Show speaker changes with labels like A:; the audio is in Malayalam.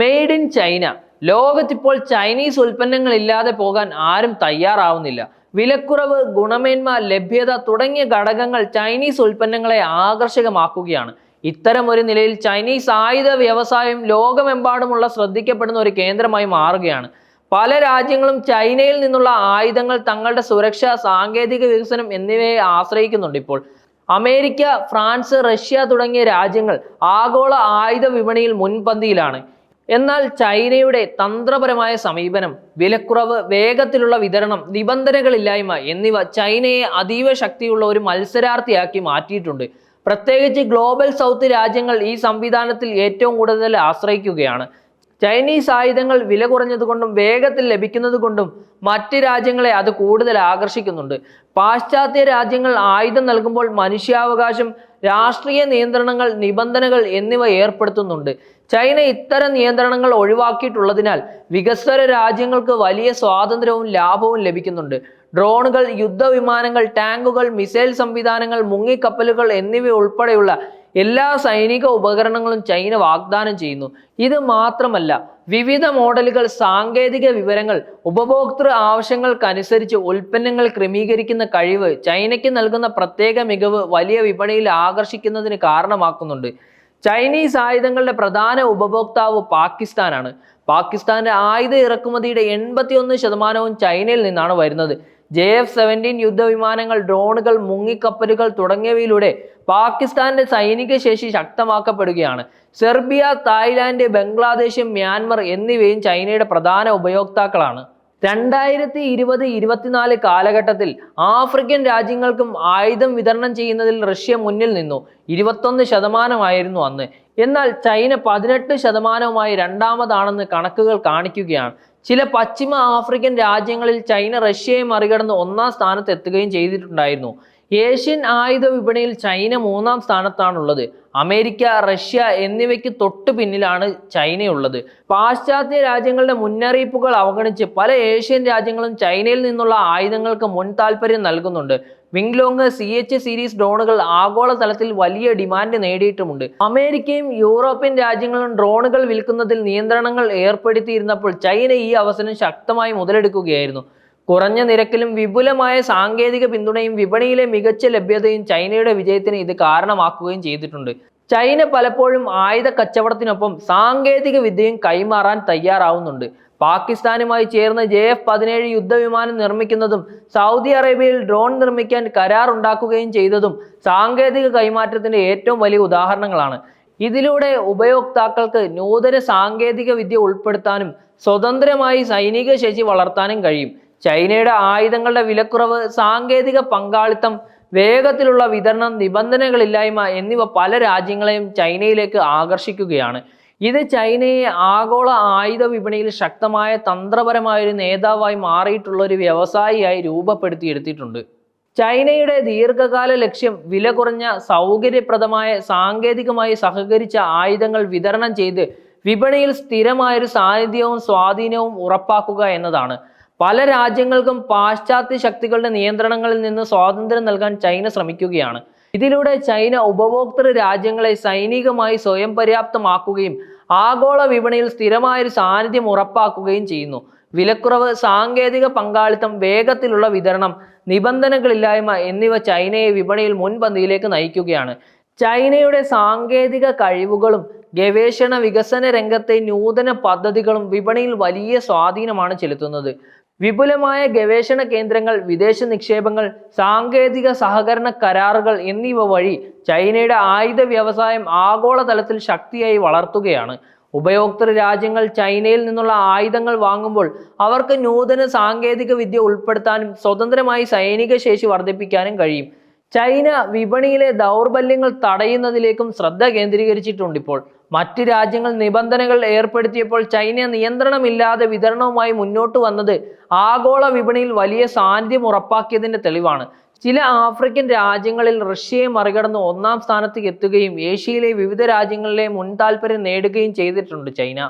A: മെയ്ഡ് ഇൻ ചൈന ലോകത്തിപ്പോൾ ചൈനീസ് ഉൽപ്പന്നങ്ങൾ ഇല്ലാതെ പോകാൻ ആരും തയ്യാറാവുന്നില്ല. വിലക്കുറവ് ഗുണമേന്മ ലഭ്യത തുടങ്ങിയ ഘടകങ്ങൾ ചൈനീസ് ഉൽപ്പന്നങ്ങളെ ആകർഷകമാക്കുകയാണ്. ഇത്തരം ഒരു നിലയിൽ ചൈനീസ് ആയുധ വ്യവസായം ലോകമെമ്പാടുമുള്ള ശ്രദ്ധിക്കപ്പെടുന്ന ഒരു കേന്ദ്രമായി മാറുകയാണ്. പല രാജ്യങ്ങളും ചൈനയിൽ നിന്നുള്ള ആയുധങ്ങൾ തങ്ങളുടെ സുരക്ഷ സാങ്കേതിക വികസനം എന്നിവയെ ആശ്രയിക്കുന്നുണ്ട് ഇപ്പോൾ. അമേരിക്ക ഫ്രാൻസ് റഷ്യ തുടങ്ങിയ രാജ്യങ്ങൾ ആഗോള ആയുധ വിപണിയിൽ മുൻപന്തിയിലാണ്. എന്നാൽ ചൈനയുടെ തന്ത്രപരമായ സമീപനം വിലക്കുറവ് വേഗത്തിലുള്ള വിതരണം നിബന്ധനകളില്ലായ്മ എന്നിവ ചൈനയെ അതീവ ശക്തിയുള്ള ഒരു മത്സരാർത്ഥിയാക്കി മാറ്റിയിട്ടുണ്ട്. പ്രത്യേകിച്ച് ഗ്ലോബൽ സൗത്ത് രാജ്യങ്ങൾ ഈ സംവിധാനത്തിൽ ഏറ്റവും കൂടുതൽ ആശ്രയിക്കുകയാണ്. ചൈനീസ് ആയുധങ്ങൾ വില കുറഞ്ഞതുകൊണ്ടും വേഗത്തിൽ ലഭിക്കുന്നതുകൊണ്ടും മറ്റ് രാജ്യങ്ങളെ അത് കൂടുതൽ ആകർഷിക്കുന്നുണ്ട്. പാശ്ചാത്യ രാജ്യങ്ങൾ ആയുധം നൽകുമ്പോൾ മനുഷ്യാവകാശം രാഷ്ട്രീയ നിയന്ത്രണങ്ങൾ നിബന്ധനകൾ എന്നിവ ഏർപ്പെടുത്തുന്നുണ്ട്. ചൈന ഇത്തരം നിയന്ത്രണങ്ങൾ ഒഴിവാക്കിയിട്ടുള്ളതിനാൽ വികസ്വര രാജ്യങ്ങൾക്ക് വലിയ സ്വാതന്ത്ര്യവും ലാഭവും ലഭിക്കുന്നുണ്ട്. ഡ്രോണുകൾ യുദ്ധവിമാനങ്ങൾ ടാങ്കുകൾ മിസൈൽ സംവിധാനങ്ങൾ മുങ്ങിക്കപ്പലുകൾ എന്നിവ ഉൾപ്പെടെയുള്ള എല്ലാ സൈനിക ഉപകരണങ്ങളും ചൈന വാഗ്ദാനം ചെയ്യുന്നു. ഇത് മാത്രമല്ല വിവിധ മോഡലുകൾ സാങ്കേതിക വിവരങ്ങൾ ഉപഭോക്തൃ ആവശ്യങ്ങൾക്കനുസരിച്ച് ഉൽപ്പന്നങ്ങൾ ക്രമീകരിക്കുന്ന കഴിവ് ചൈനയ്ക്ക് നൽകുന്ന പ്രത്യേക മികവ് വലിയ വിപണിയിൽ ആകർഷിക്കുന്നതിന് കാരണമാക്കുന്നുണ്ട്. ചൈനീസ് ആയുധങ്ങളുടെ പ്രധാന ഉപഭോക്താവ് പാകിസ്ഥാനാണ്. പാകിസ്ഥാന്റെ ആയുധ ഇറക്കുമതിയുടെ എൺപത്തിയൊന്ന് ശതമാനവും ചൈനയിൽ നിന്നാണ് വരുന്നത്. ജെ എഫ് സെവന്റീൻ യുദ്ധവിമാനങ്ങൾ ഡ്രോണുകൾ മുങ്ങിക്കപ്പലുകൾ തുടങ്ങിയവയിലൂടെ പാകിസ്ഥാന്റെ സൈനിക ശേഷി ശക്തമാക്കപ്പെടുകയാണ്. സെർബിയ തായ്ലാന്റ് ബംഗ്ലാദേശ് മ്യാൻമർ എന്നിവയും ചൈനയുടെ പ്രധാന ഉപയോക്താക്കളാണ്. രണ്ടായിരത്തി ഇരുപത് ഇരുപത്തിനാല് കാലഘട്ടത്തിൽ ആഫ്രിക്കൻ രാജ്യങ്ങൾക്കും ആയുധം വിതരണം ചെയ്യുന്നതിൽ റഷ്യ മുന്നിൽ നിന്നു. ഇരുപത്തൊന്ന് ശതമാനമായിരുന്നു അന്ന്. എന്നാൽ ചൈന പതിനെട്ട് ശതമാനവുമായി രണ്ടാമതാണെന്ന് കണക്കുകൾ കാണിക്കുകയാണ്. ചില പശ്ചിമ ആഫ്രിക്കൻ രാജ്യങ്ങളിൽ ചൈന റഷ്യയെ മറികടന്ന് ഒന്നാം സ്ഥാനത്ത് എത്തുകയും ചെയ്തിട്ടുണ്ടായിരുന്നു. ഏഷ്യൻ ആയുധ വിപണിയിൽ ചൈന മൂന്നാം സ്ഥാനത്താണുള്ളത്. അമേരിക്ക റഷ്യ എന്നിവയ്ക്ക് തൊട്ടു പിന്നിലാണ് ചൈനയുള്ളത്. പാശ്ചാത്യ രാജ്യങ്ങളുടെ മുന്നറിയിപ്പുകൾ അവഗണിച്ച് പല ഏഷ്യൻ രാജ്യങ്ങളും ചൈനയിൽ നിന്നുള്ള ആയുധങ്ങൾക്ക് മുൻ താല്പര്യം നൽകുന്നുണ്ട്. വിങ്ലോങ് സി എച്ച് സീരീസ് ഡ്രോണുകൾ ആഗോളതലത്തിൽ വലിയ ഡിമാൻഡ് നേടിയിട്ടുമുണ്ട്. അമേരിക്കയും യൂറോപ്യൻ രാജ്യങ്ങളും ഡ്രോണുകൾ വിൽക്കുന്നതിൽ നിയന്ത്രണങ്ങൾ ഏർപ്പെടുത്തിയിരുന്നപ്പോൾ ചൈന ഈ അവസരം ശക്തമായി മുതലെടുക്കുകയായിരുന്നു. കുറഞ്ഞ നിരക്കിലും വിപുലമായ സാങ്കേതിക പിന്തുണയും വിപണിയിലെ മികച്ച ലഭ്യതയും ചൈനയുടെ വിജയത്തിന് ഇത് കാരണമാക്കുകയും ചെയ്തിട്ടുണ്ട്. ചൈന പലപ്പോഴും ആയുധ കച്ചവടത്തിനൊപ്പം സാങ്കേതിക വിദ്യയും കൈമാറാൻ തയ്യാറാവുന്നുണ്ട്. പാകിസ്ഥാനുമായി ചേർന്ന് ജെ എഫ് പതിനേഴ് യുദ്ധവിമാനം നിർമ്മിക്കുന്നതും സൗദി അറേബ്യയിൽ ഡ്രോൺ നിർമ്മിക്കാൻ കരാർ ഉണ്ടാക്കുകയും ചെയ്തതും സാങ്കേതിക കൈമാറ്റത്തിന്റെ ഏറ്റവും വലിയ ഉദാഹരണങ്ങളാണ്. ഇതിലൂടെ ഉപയോക്താക്കൾക്ക് നൂതന സാങ്കേതിക വിദ്യ ഉൾപ്പെടുത്താനും സ്വതന്ത്രമായി സൈനിക ശേഷി വളർത്താനും കഴിയും. ചൈനയുടെ ആയുധങ്ങളുടെ വിലക്കുറവ് സാങ്കേതിക പങ്കാളിത്തം വേഗത്തിലുള്ള വിതരണം നിബന്ധനകളില്ലായ്മ എന്നിവ പല രാജ്യങ്ങളെയും ചൈനയിലേക്ക് ആകർഷിക്കുകയാണ്. ഇത് ചൈനയെ ആഗോള ആയുധ വിപണിയിൽ ശക്തമായ തന്ത്രപരമായ ഒരു നേതാവായി മാറിയിട്ടുള്ള ഒരു വ്യവസായിയായി രൂപപ്പെടുത്തിയെടുത്തിട്ടുണ്ട്. ചൈനയുടെ ദീർഘകാല ലക്ഷ്യം വില കുറഞ്ഞ സൗകര്യപ്രദമായ സാങ്കേതികമായി സഹകരിച്ച ആയുധങ്ങൾ വിതരണം ചെയ്ത് വിപണിയിൽ സ്ഥിരമായൊരു സാന്നിധ്യവും സ്വാധീനവും ഉറപ്പാക്കുക എന്നതാണ്. പല രാജ്യങ്ങൾക്കും പാശ്ചാത്യ ശക്തികളുടെ നിയന്ത്രണങ്ങളിൽ നിന്ന് സ്വാതന്ത്ര്യം നൽകാൻ ചൈന ശ്രമിക്കുകയാണ്. ഇതിലൂടെ ചൈന ഉപഭോക്തൃ രാജ്യങ്ങളെ സൈനികമായി സ്വയം പര്യാപ്തമാക്കുകയും ആഗോള വിപണിയിൽ സ്ഥിരമായൊരു സാന്നിധ്യം ഉറപ്പാക്കുകയും ചെയ്യുന്നു. വിലക്കുറവ് സാങ്കേതിക പങ്കാളിത്തം വേഗത്തിലുള്ള വിതരണം നിബന്ധനകളില്ലായ്മ എന്നിവ ചൈനയെ വിപണിയിൽ മുൻപന്തിയിലേക്ക് നയിക്കുകയാണ്. ചൈനയുടെ സാങ്കേതിക കഴിവുകളും ഗവേഷണ വികസന രംഗത്തെ നൂതന പദ്ധതികളും വിപണിയിൽ വലിയ സ്വാധീനമാണ് ചെലുത്തുന്നത്. വിപുലമായ ഗവേഷണ കേന്ദ്രങ്ങൾ വിദേശ നിക്ഷേപങ്ങൾ സാങ്കേതിക സഹകരണ കരാറുകൾ എന്നിവ വഴി ചൈനയുടെ ആയുധ വ്യവസായം ആഗോളതലത്തിൽ ശക്തിയായി വളർത്തുകയാണ്. ഉപയോക്തൃ രാജ്യങ്ങൾ ചൈനയിൽ നിന്നുള്ള ആയുധങ്ങൾ വാങ്ങുമ്പോൾ അവർക്ക് നൂതന സാങ്കേതിക വിദ്യ ഉൾപ്പെടുത്താനും സ്വതന്ത്രമായി സൈനിക ശേഷി വർദ്ധിപ്പിക്കാനും കഴിയും. ചൈന വിപണിയിലെ ദൗർബല്യങ്ങൾ തടയുന്നതിലേക്കും ശ്രദ്ധ കേന്ദ്രീകരിച്ചിട്ടുണ്ട് ഇപ്പോൾ. മറ്റ് രാജ്യങ്ങൾ നിബന്ധനകൾ ഏർപ്പെടുത്തിയപ്പോൾ ചൈന നിയന്ത്രണമില്ലാതെ വിതരണവുമായി മുന്നോട്ട് വന്നത് ആഗോള വിപണിയിൽ വലിയ സാന്നിധ്യം ഉറപ്പാക്കിയതിന്റെ തെളിവാണ്. ചില ആഫ്രിക്കൻ രാജ്യങ്ങളിൽ റഷ്യയെ മറികടന്ന് ഒന്നാം സ്ഥാനത്തേക്ക് എത്തുകയും ഏഷ്യയിലെ വിവിധ രാജ്യങ്ങളിലെ മുൻതാൽപര്യം നേടുകയും ചെയ്തിട്ടുണ്ട് ചൈന.